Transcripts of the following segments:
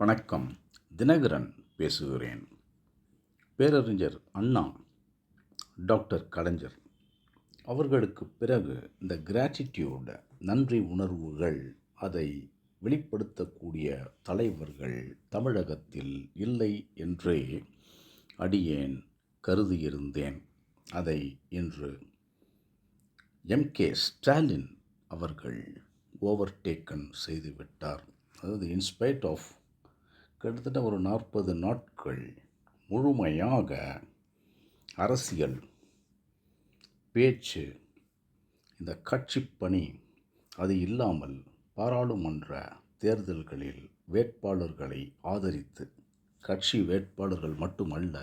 வணக்கம். தினகரன் பேசுகிறேன். பேரறிஞர் அண்ணா டாக்டர் கலைஞர் அவர்களுக்கு பிறகு இந்த கிராட்டிடியூட் நன்றி உணர்வுகள் அதை வெளிப்படுத்தக்கூடிய தலைவர்கள் தமிழகத்தில் இல்லை என்றே அடியேன் கருதியிருந்தேன். அதை இன்று எம்கே ஸ்டாலின் அவர்கள் ஓவர்டேக்கன் செய்துவிட்டார். அதாவது இன்ஸ்பைட் ஆஃப் கிட்டத்தட்ட ஒரு நாற்பது நாட்கள் முழுமையாக அரசியல் பேச்சு இந்த கட்சி பணி அது இல்லாமல் பாராளுமன்ற தேர்தல்களில் வேட்பாளர்களை ஆதரித்து கட்சி வேட்பாளர்கள் மட்டுமல்ல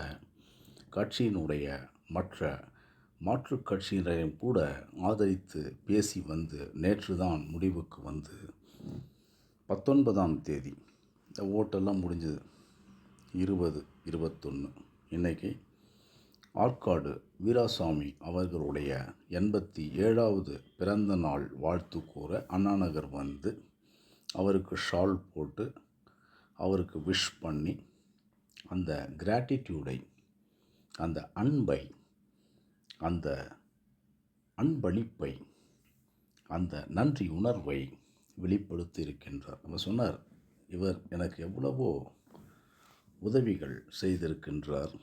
கட்சியினுடைய மற்ற மாற்றுக் கட்சியினரையும் கூட ஆதரித்து பேசி வந்து நேற்று தான் முடிவுக்கு வந்து பத்தொன்பதாம் தேதி இந்த ஓட்டெல்லாம் முடிஞ்சது. இருபது இருபத்தொன்று இன்றைக்கி ஆற்காடு வீராசாமி அவர்களுடைய எண்பத்தி ஏழாவது பிறந்த நாள் வாழ்த்து கூற அண்ணாநகர் வந்து அவருக்கு ஷால் போட்டு அவருக்கு விஷ் பண்ணி அந்த கிராட்டிடியூடை அந்த அன்பை அந்த அன்பளிப்பை அந்த நன்றி உணர்வை வெளிப்படுத்தி இருக்கின்றார் நம்ம சொன்னார் இவர் எனக்கு எவ்வளவோ உதவிகள் செய்திருக்கின்றார்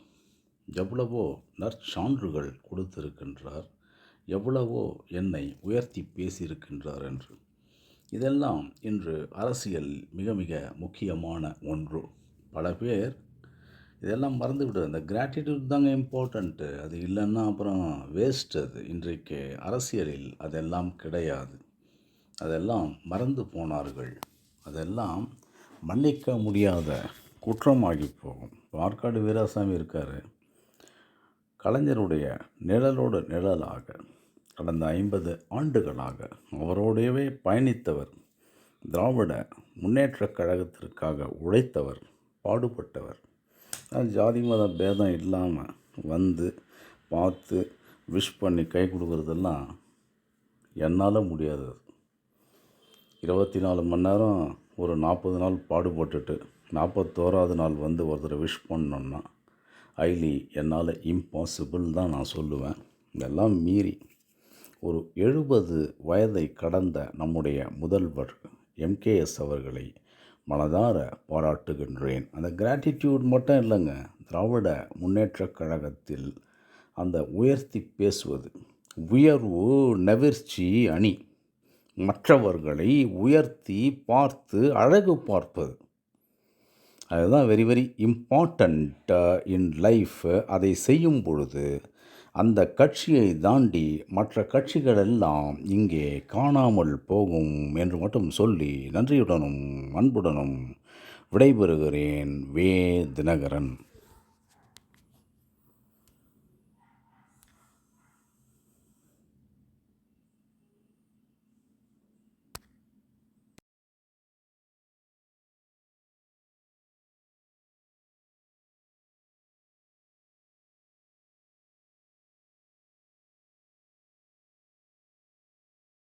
எவ்வளவோ நற்சான்றுகள் கொடுத்திருக்கின்றார் எவ்வளவோ என்னை உயர்த்தி பேசியிருக்கின்றார் என்று. இதெல்லாம் இன்று அரசியல் மிக மிக முக்கியமான ஒன்று. பல பேர் இதெல்லாம் மறந்து விடு அந்த கிராட்டிடியூட் தாங்க இம்பார்ட்டண்ட்டு அது இல்லைன்னா அப்புறம் வேஸ்ட் அது. இன்றைக்கு அரசியலில் அதெல்லாம் கிடையாது. அதெல்லாம் மறந்து போனார்கள். அதெல்லாம் மன்னிக்க முடியாத குற்றமாகி போகும். ஆற்காடு வீராசாமி இருக்கார். கலைஞருடைய நிழலோடு நிழலாக கடந்த ஐம்பது ஆண்டுகளாக அவரோடையவே பயணித்தவர் திராவிட முன்னேற்றக் கழகத்திற்காக உழைத்தவர் பாடுபட்டவர். ஜாதி மத பேதம் இல்லாமல் வந்து பார்த்து விஷ் பண்ணி கை கொடுக்குறதெல்லாம் என்னால் முடியாது. இருபத்தி நாலு மணி நேரம் ஒரு நாற்பது நாள் பாடுபட்டுட்டு நாற்பத்தோராது நாள் வந்து ஒருத்தரை விஷ் பண்ணோன்னா ஐலி என்னால் இம்பாசிபிள் தான் நான் சொல்லுவேன். இதெல்லாம் மீறி ஒரு எழுபது வயதை கடந்த நம்முடைய முதல்வர் எம்கேஎஸ் அவர்களை மனதார பாராட்டுகின்றேன். அந்த கிராட்டிடியூட் மட்டும் இல்லைங்க திராவிட முன்னேற்றக் கழகத்தில் அந்த உயர்த்தி பேசுவது உயர்வு நெவிர்ச்சி அணி. மற்றவர்களை உயர்த்தி பார்த்து அழகு பார்ப்பது. அதுதான் very very important in life அதை செய்யும் பொழுது அந்த கட்சியை தாண்டி மற்ற கட்சிகள் எல்லாம் இங்கே காணாமல் போகும் என்று மட்டும் சொல்லி நன்றியுடனும் அன்புடனும் விடைபெறுகிறேன் வே தினகரன்.